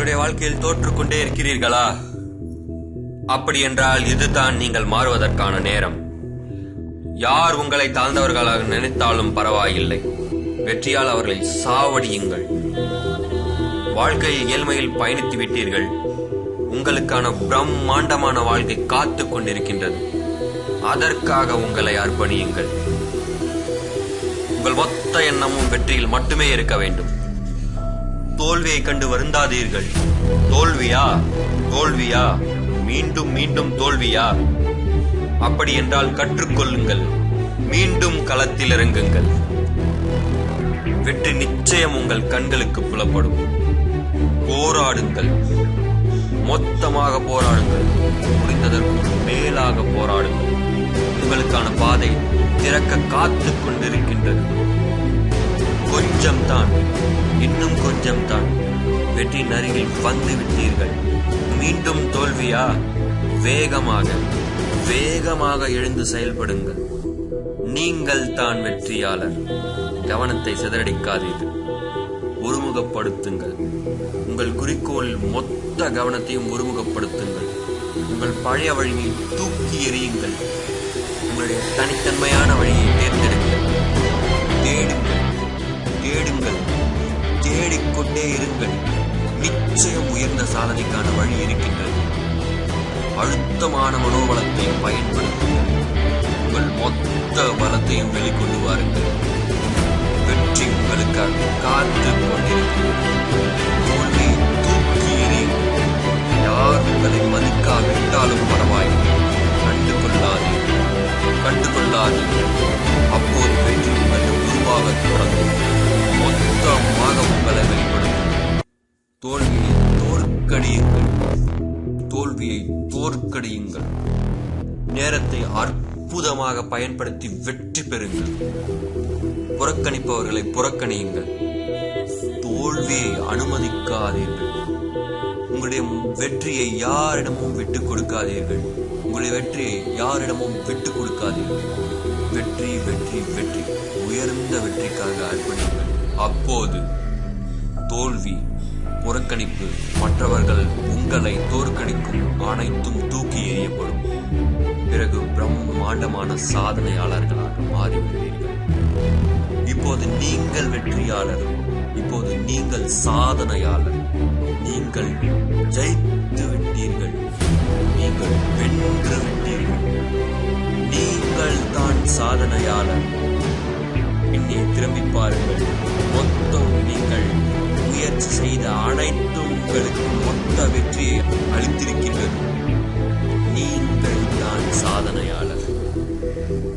உங்களுடைய வாழ்க்கையில் தோற்றுக்கொண்டே இருக்கிறீர்களா? அப்படி என்றால் இதுதான் நீங்கள் மாறுவதற்கான நேரம். யார் உங்களை தாழ்ந்தவர்களாக நினைத்தாலும் பரவாயில்லை. வெற்றியால் அவர்களை சாவடியுங்கள். வாழ்க்கையில் ஏழ்மையில் பயணித்து விட்டீர்கள். உங்களுக்கான பிரம்மாண்டமான வாழ்க்கை காத்துக் கொண்டிருக்கின்றது. அதற்காக உங்களை அர்ப்பணியுங்கள். உங்கள் மொத்த எண்ணமும் வெற்றியில் மட்டுமே இருக்க வேண்டும். தோல்வியை கண்டு வருந்தாதீர்கள். தோல்வியா? தோல்வியா? மீண்டும் மீண்டும் தோல்வியா? அப்படி என்றால் கற்றுக்கொள்ளுங்கள். மீண்டும் களத்தில் இறங்குங்கள். வெற்றி நிச்சயம் உங்கள் கண்களுக்கு புலப்படும். போராடுங்கள். மொத்தமாக போராடுங்கள். முடிந்ததற்கு மேலாக போராடுங்கள். உங்களுக்கான பாதை திறக்க காத்துக் கொண்டிருக்கின்றது. கொஞ்சம் தான் இன்னும் கொஞ்சம் தான் வெற்றியின் அருகில் வந்து விட்டீர்கள். மீண்டும் தோல்வியா? வேகமாக வேகமாக எழுந்து செயல்படுங்கள். நீங்கள் தான் வெற்றியாளர். கவனத்தை சிதறடிக்காதீர்கள். ஒருமுகப்படுத்துங்கள். உங்கள் குறிக்கோளில் மொத்த கவனத்தையும் ஒருமுகப்படுத்துங்கள். உங்கள் பழைய வழியை தூக்கி எறியுங்கள். உங்களுடைய தனித்தன்மையான வழியை தேர்ந்தெடுங்கள். தேடுங்கள் தேடுங்கள். தேடிக்கொண்டே இருங்கள். நிச்சயம் உயர்ந்த சாதனைக்கான வழி இருக்கின்றது. அழுத்தமான மனோபலத்தை பயன்படுத்துங்கள். உங்கள் மொத்த பலத்தையும் வெளிக்கொண்டு வாருங்கள். வெற்றி உங்களுக்காக காத்து கொண்டிருக்கிறது. தோல்வி தூக்கி எறியுங்கள் யார் உங்களை மதிக்காவிட்டாலும் பரவாயில்லை. கண்டு கொள்ளாதீர்கள் கண்டு கொள்ளாதீர்கள் அப்போது வெற்றி உங்களை உருவாகத் தொடங்கும். மொத்தமாக உங்களை வெளிப்படுத்தும். தோல்வியை தோற்கடியுங்கள். தோல்வியை தோற்கடியுங்கள். நேரத்தை அற்புதமாக பயன்படுத்தி வெற்றி பெறுங்கள். புறக்கணிப்பவர்களை புறக்கணியுங்கள். தோல்வியை அனுமதிக்காதீர்கள். உங்களுடைய வெற்றியை யாரிடமும் விட்டுக் கொடுக்காதீர்கள். உங்களுடைய வெற்றியை யாரிடமும் விட்டுக் கொடுக்காதீர்கள். வெற்றி வெற்றி வெற்றி. உயர்ந்த வெற்றிக்காக அர்ப்பணிங்கள் அப்போது தோல்வி புறக்கணிப்பு மற்றவர்கள் உங்களை தோற்கடிக்கும் அனைத்தும் தூக்கி எறியப்படும். பிறகு பிரம்மாண்டமான சாதனையாளர்களாக மாறிவிடுவீர்கள். இப்போது நீங்கள் வெற்றியாளர் இப்போது நீங்கள் சாதனையாளர். நீங்கள் ஜெயித்து விட்டீர்கள் நீங்கள் வென்று விட்டீர்கள். நீங்கள் தான் சாதனையாளர். பின்னே திரும்பி பாருங்கள். முயற்சி செய்த அனைத்து உங்களுக்கு மொத்த வெற்றியை அளித்திருக்கின்றது நீங்கள் தான் சாதனையாளர்.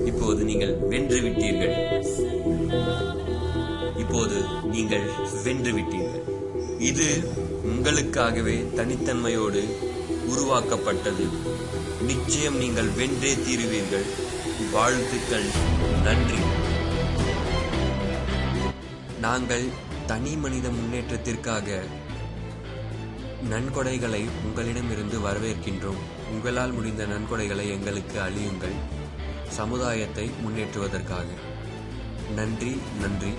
இப்போது நீங்கள் வென்றுவிட்டீர்கள் இப்போது நீங்கள் வென்று விட்டீர்கள். இது உங்களுக்காகவே தனித்தன்மையோடு உருவாக்கப்பட்டது. நிச்சயம் நீங்கள் வென்றே தீருவீர்கள். வாழ்த்துக்கள். நன்றி. நாங்கள் தனி மனித முன்னேற்றத்திற்காக நன்கொடைகளை உங்களிடமிருந்து வரவேற்கின்றோம். உங்களால் முடிந்த நன்கொடைகளை எங்களுக்கு அழியுங்கள் சமுதாயத்தை முன்னேற்றுவதற்காக. நன்றி நன்றி.